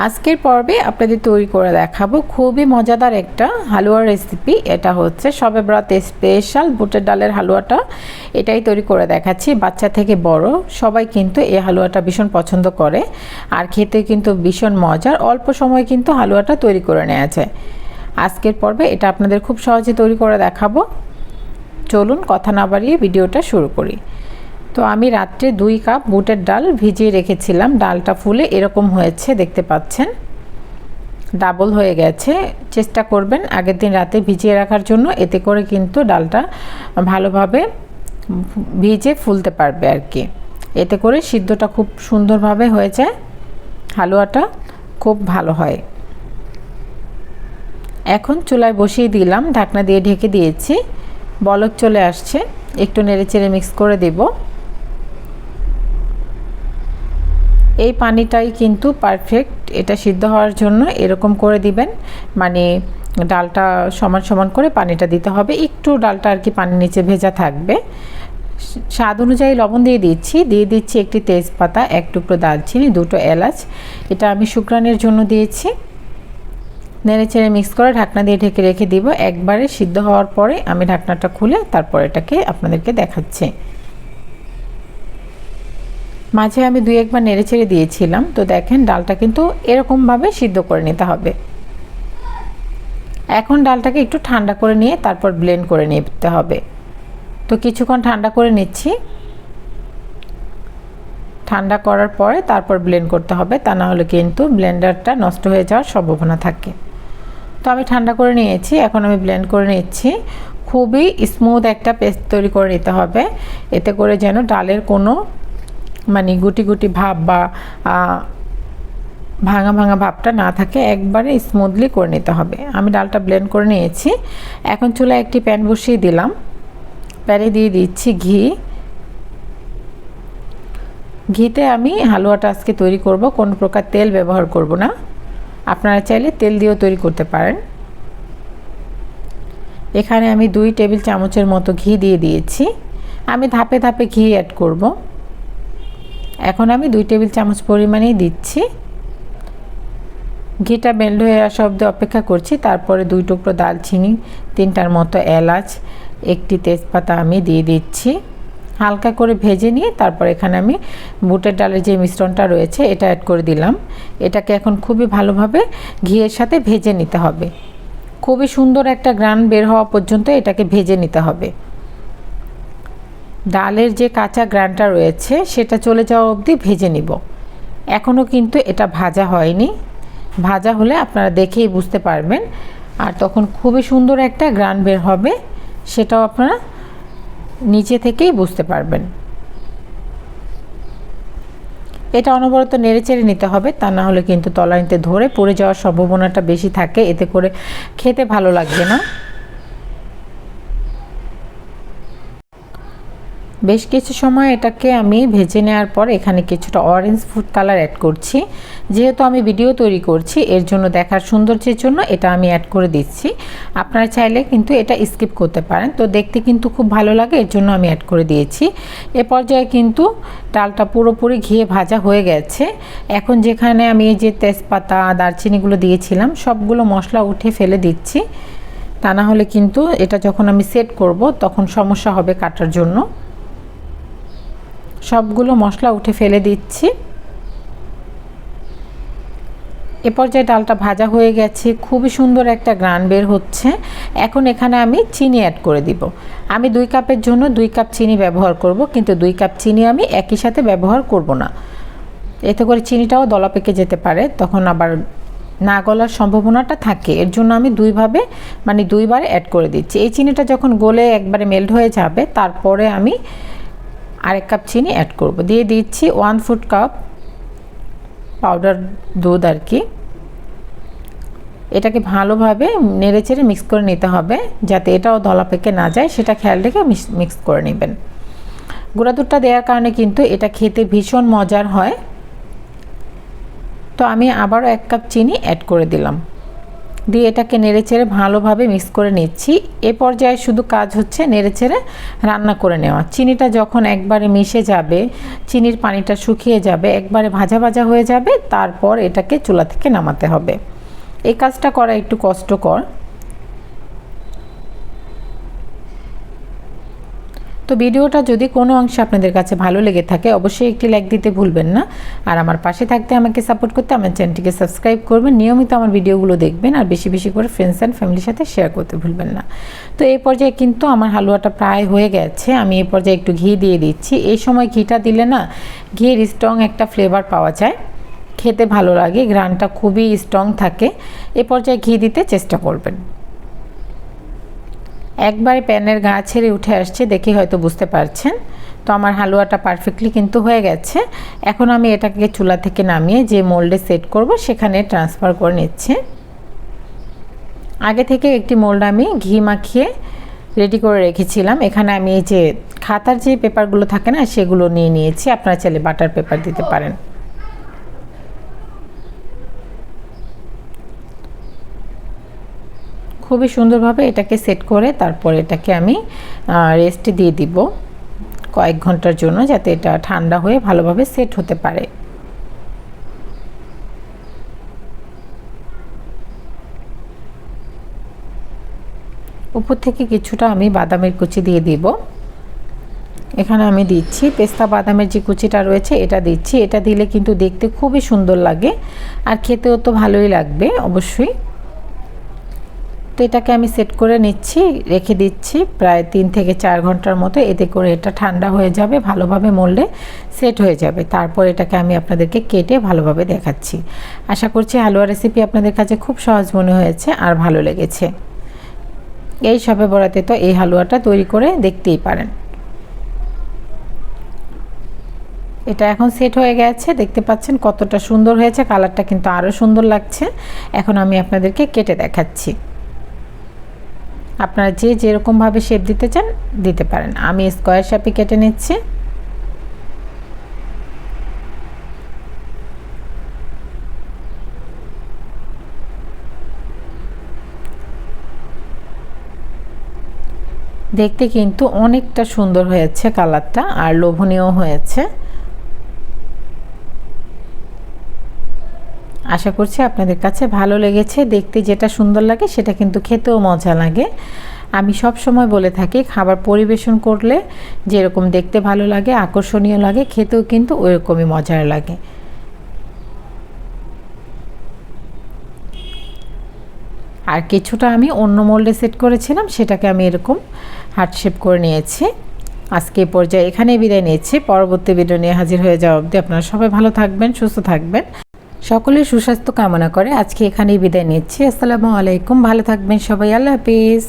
আজকের পর্বে আপনাদের তৈরি করে দেখাবো খুবই মজাদার একটা হালুয়ার রেসিপি এটা হচ্ছে সবে ব্রাত স্পেশাল বুটের ডালের হালুয়াটা। এটাই তৈরি করে দেখাচ্ছি, বাচ্চা থেকে বড়। সবাই কিন্তু এই হালুয়াটা ভীষণ পছন্দ করে আর খেতে কিন্তু ভীষণ মজার। অল্প সময় কিন্তু হালুয়াটা তৈরি করে নেওয়া আজকের পর্বে এটা আপনাদের খুব সহজে তৈরি করে দেখাবো। চলুন কথা না বাড়িয়ে ভিডিওটা শুরু করি। তো আমি রাত্রে দুই কাপ বুটের ডাল ভিজিয়ে রেখেছিলাম। ডালটা ফুলে এরকম হয়েছে, দেখতে পাচ্ছেন? ডাবল হয়ে গেছে। চেষ্টা করবেন আগের দিন রাতে ভিজিয়ে রাখার জন্য। এতে করে কিন্তু ডালটা ভালোভাবে ভিজে ফুলতে পারবে আর কি। এতে করে সিদ্ধটা খুব সুন্দরভাবে হয়ে যায় হালুয়াটা খুব ভালো হয়। এখন চুলায় বসিয়ে দিলাম। ঢাকনা দিয়ে ঢেকে দিয়েছি। বলক চলে আসছে। একটু নেড়ে চেড়ে মিক্স করে দেবো। এই পানিটাই কিন্তু পারফেক্ট এটা সিদ্ধ হওয়ার জন্য এরকম করে দিবেন। মানে ডালটা সমান সমান করে পানিটা দিতে হবে। একটু ডালটা আর কি পানির নিচে ভেজা থাকবে। স্বাদ অনুযায়ী লবণ দিয়ে দিচ্ছি। দিয়ে দিচ্ছি একটি তেজপাতা, এক টুকরো দালচিনি দুটো এলাচ। এটা আমি শুক্রানের জন্য দিয়েছি। নেড়ে চেড়ে মিক্স করে ঢাকনা দিয়ে ঢেকে রেখে দিব। একবারে সিদ্ধ হওয়ার পরে আমি ঢাকনাটা খুলে তারপর এটাকে আপনাদেরকে দেখাচ্ছি। মাঝে আমি দুই একবার নেড়ে ছেড়ে দিয়েছিলাম। তো দেখেন, ডালটা কিন্তু এরকমভাবে সিদ্ধ করে নিতে হবে। এখন ডালটাকে একটু ঠান্ডা করে নিয়ে তারপর ব্লেন্ড করে নিতে হবে। তো কিছুক্ষণ ঠান্ডা করে নিচ্ছি। ঠান্ডা করার পরে তারপর ব্লেন্ড করতে হবে। তা না হলে কিন্তু ব্লেন্ডারটা নষ্ট হয়ে যাওয়ার সম্ভাবনা থাকে। তো আমি ঠান্ডা করে নিয়েছি। এখন আমি ব্লেন্ড করে নিচ্ছি। খুবই স্মুথ একটা পেস্ট তৈরি করে নিতে হবে। এতে করে যেন ডালের কোনো মানে গুটি গুটি ভাব বা ভাঙা ভাঙা ভাবটা না থাকে, একবারে স্মুথলি করে নিতে হবে। আমি ডালটা ব্লেন্ড করে নিয়েছি। এখন চুলায় একটি প্যান বসিয়ে দিলাম। প্যানে দিয়ে দিচ্ছি ঘি। ঘিতে আমি হালুয়াটা আজকে তৈরি করব, কোনো প্রকার তেল ব্যবহার করব না। আপনারা চাইলে তেল দিয়েও তৈরি করতে পারেন। এখানে আমি দুই টেবিল চামচের মতো ঘি দিয়ে দিয়েছি। আমি ধাপে ধাপে ঘি অ্যাড করব। এখন আমি দুই টেবিল চামচ পরিমাণেই দিচ্ছি। ঘিটা মেল্ট হয়ে আসা অব্দি অপেক্ষা করছি। তারপরে দুই টুকরো দালচিনি তিনটার মতো এলাচ, একটি তেজপাতা আমি দিয়ে দিচ্ছি। হালকা করে ভেজে নিয়ে তারপর এখানে আমি বুটের ডালের যে মিশ্রণটা রয়েছে, এটা অ্যাড করে দিলাম। এটাকে এখন খুবই ভালোভাবে ঘিয়ের সাথে ভেজে নিতে হবে। খুবই সুন্দর একটা গ্রান বের হওয়া পর্যন্ত এটাকে ভেজে নিতে হবে। ডালের যে কাঁচা গ্রানটা রয়েছে, সেটা চলে যাওয়া অবধি ভেজে নিব। এখনও কিন্তু এটা ভাজা হয়নি। ভাজা হলে আপনারা দেখেই বুঝতে পারবেন। আর তখন খুবই সুন্দর একটা গ্রান বের হবে, সেটাও আপনারা নিচে থেকেই বুঝতে পারবেন। এটা অনবরত নেড়ে চেড়ে নিতে হবে, তা না হলে কিন্তু তলানিতে ধরে পড়ে যাওয়ার সম্ভাবনাটা বেশি থাকে। এতে করে খেতে ভালো লাগবে না। বেশ কিছু সময় এটাকে আমি ভেজে নেওয়ার পর এখানে কিছুটা অরেঞ্জ ফুড কালার অ্যাড করছি। যেহেতু আমি ভিডিও তৈরি করছি, এর জন্য দেখার সৌন্দর্যের জন্য এটা আমি অ্যাড করে দিচ্ছি। আপনারা চাইলে কিন্তু এটা স্কিপ করতে পারেন। তো দেখতে কিন্তু খুব ভালো লাগে, এর জন্য আমি অ্যাড করে দিয়েছি। এ পর্যায়ে কিন্তু ডালটা পুরোপুরি ঘিয়ে ভাজা হয়ে গেছে। এখন যেখানে আমি যে তেজপাতা, দারচিনিগুলো দিয়েছিলাম, সবগুলো মশলা উঠে ফেলে দিচ্ছি। তা না হলে কিন্তু এটা যখন আমি সেট করব, তখন সমস্যা হবে কাটার জন্য। সবগুলো মশলা উঠে ফেলে দিচ্ছি। এ পর্যায়ে ডালটা ভাজা হয়ে গেছে, খুবই সুন্দর একটা গ্রান বের হচ্ছে। এখন এখানে আমি চিনি অ্যাড করে দিব। আমি দুই কাপের জন্য দুই কাপ চিনি ব্যবহার করব, কিন্তু দুই কাপ চিনি আমি একই সাথে ব্যবহার করব না। এতে করে চিনিটাও দলা পেকে যেতে পারে, তখন আবার না গলার সম্ভাবনাটা থাকে। এর জন্য আমি দুইভাবে মানে দুইবার অ্যাড করে দিচ্ছি। এই চিনিটা যখন গলে একবারে মেল্ট হয়ে যাবে, তারপরে আমি আরেক কাপ চিনি অ্যাড করব। দিয়ে দিচ্ছি ওয়ান ফুড কাপ পাউডার দুধ আর কি। এটাকে ভালোভাবে নেড়ে চেড়ে মিক্স করে নিতে হবে, যাতে এটাও দলা পেকে না যায়। সেটা খেয়াল রেখে মিক্স করে নেবেন। গুঁড়া দুধটা দেওয়ার কারণে কিন্তু এটা খেতে ভীষণ মজার হয়। তো আমি আবারও এক কাপ চিনি অ্যাড করে দিলাম। দিয়ে এটাকে নেড়েচেড়ে ভালোভাবে মিক্স করে নিচ্ছি। এ পর্যায়ে শুধু কাজ হচ্ছে নেড়েচেড়ে রান্না করে নেওয়া। চিনিটা যখন একবারে মিশে যাবে, চিনির পানিটা শুকিয়ে যাবে, একবারে ভাজা ভাজা হয়ে যাবে, তারপর এটাকে চুলা থেকে নামাতে হবে। এই কাজটা করা একটু কষ্টকর। তো ভিডিওটা যদি কোনো অংশে আপনাদের কাছে ভালো লেগে থাকে, অবশ্যই একটি লাইক দিতে ভুলবেন না। আর আমার পাশে থাকতে আমাকে সাপোর্ট করতে আমার চ্যানেলটিকে সাবস্ক্রাইব করবেন। নিয়মিত আমার ভিডিওগুলো দেখবেন আর বেশি বেশি করে ফ্রেন্ডস অ্যান্ড ফ্যামিলির সাথে শেয়ার করতে ভুলবেন না। তো এই পর্যায়ে কিন্তু আমার হালুয়াটা প্রায় হয়ে গেছে। আমি এই পর্যায়ে একটু ঘি দিয়ে দিচ্ছি। এই সময় ঘিটা দিলে না ঘিয়ের স্ট্রং একটা ফ্লেভার পাওয়া যায়। খেতে ভালো লাগে গ্রানটা খুবই স্ট্রং থাকে। এ পর্যায়ে ঘি দিতে চেষ্টা করবেন। একবারে প্যানের গা ছেড়ে উঠে আসছে, দেখে হয়তো বুঝতে পারছেন। তো আমার হালুয়াটা পারফেক্টলি কিন্তু হয়ে গেছে। এখন আমি এটাকে চুলা থেকে নামিয়ে যে মোল্ডে সেট করব, সেখানে ট্রান্সফার করে নিচ্ছে। আগে থেকে একটি মোল্ড আমি ঘি মাখিয়ে রেডি করে রেখেছিলাম। এখানে আমি এই যে খাতার যে পেপারগুলো থাকে না, সেগুলো নিয়ে নিয়েছি। আপনারা চাইলে বাটার পেপার দিতে পারেন। খুবই সুন্দরভাবে এটাকে সেট করে তারপর এটাকে আমি রেস্টে দিয়ে দিব কয়েক ঘণ্টার জন্য যাতে এটা ঠান্ডা হয়ে ভালোভাবে সেট হতে পারে। উপর থেকে কিছুটা আমি বাদামের কুচি দিয়ে দিব। এখানে আমি দিচ্ছি পেস্তা বাদামের যে কুচিটা রয়েছে এটা দিচ্ছি। এটা দিলে কিন্তু দেখতে খুবই সুন্দর লাগে। আর খেতেও তো ভালোই লাগবে, অবশ্যই। তো এটাকে আমি সেট করে নিচ্ছি, রেখে দিচ্ছি প্রায় তিন থেকে চার ঘণ্টার মতো। এতে করে এটা ঠান্ডা হয়ে যাবে, ভালোভাবে মরলে সেট হয়ে যাবে। তারপর এটাকে আমি আপনাদেরকে কেটে ভালোভাবে দেখাচ্ছি। আশা করছি হালুয়া রেসিপি আপনাদের কাছে খুব সহজ মনে হয়েছে আর ভালো লেগেছে। এই সবে বরাতে তো এই হালুয়াটা তৈরি করে দেখতেই পারেন। এটা এখন সেট হয়ে গেছে, দেখতে পাচ্ছেন কতটা সুন্দর হয়েছে, কালারটা কিন্তু আরও সুন্দর লাগছে। এখন আমি আপনাদেরকে কেটে দেখাচ্ছি। আপনারা যে যেরকমভাবে শেপ দিতে চান, দিতে পারেন। আমি স্কোয়ার শেপে কেটে নিচ্ছি। দেখতে কিন্তু অনেকটা সুন্দর হয়েছে কালারটা আর লোভনীয় হয়েছে। আশা করছি আপনাদের কাছে ভালো লেগেছে। দেখতে যেটা সুন্দর লাগে সেটা কিন্তু খেতেও মজা লাগে। আমি সব সময় বলে থাকি, খাবার পরিবেশন করলে যেরকম দেখতে ভালো লাগে, আকর্ষণীয় লাগে, খেতেও কিন্তু ওইরকমই মজার লাগে। আর কিছুটা আমি অন্য মোল্ডে সেট করেছিলাম, সেটাকে আমি এরকম হার্ট শেপ করে নিয়েছি। আজকে পর্যায়ে এখানেই বিদায় নিয়েছি পরবর্তী ভিডিও নিয়ে হাজির হয়ে যাওয়া অবধি আপনারা সবাই ভালো থাকবেন, সুস্থ থাকবেন। সকলের সুস্বাস্থ্য কামনা করে আজকে এখানেই বিদায় নিচ্ছি। আসসালামু আলাইকুম। ভালো থাকবেন সবাই। আল্লাহ হাফিজ।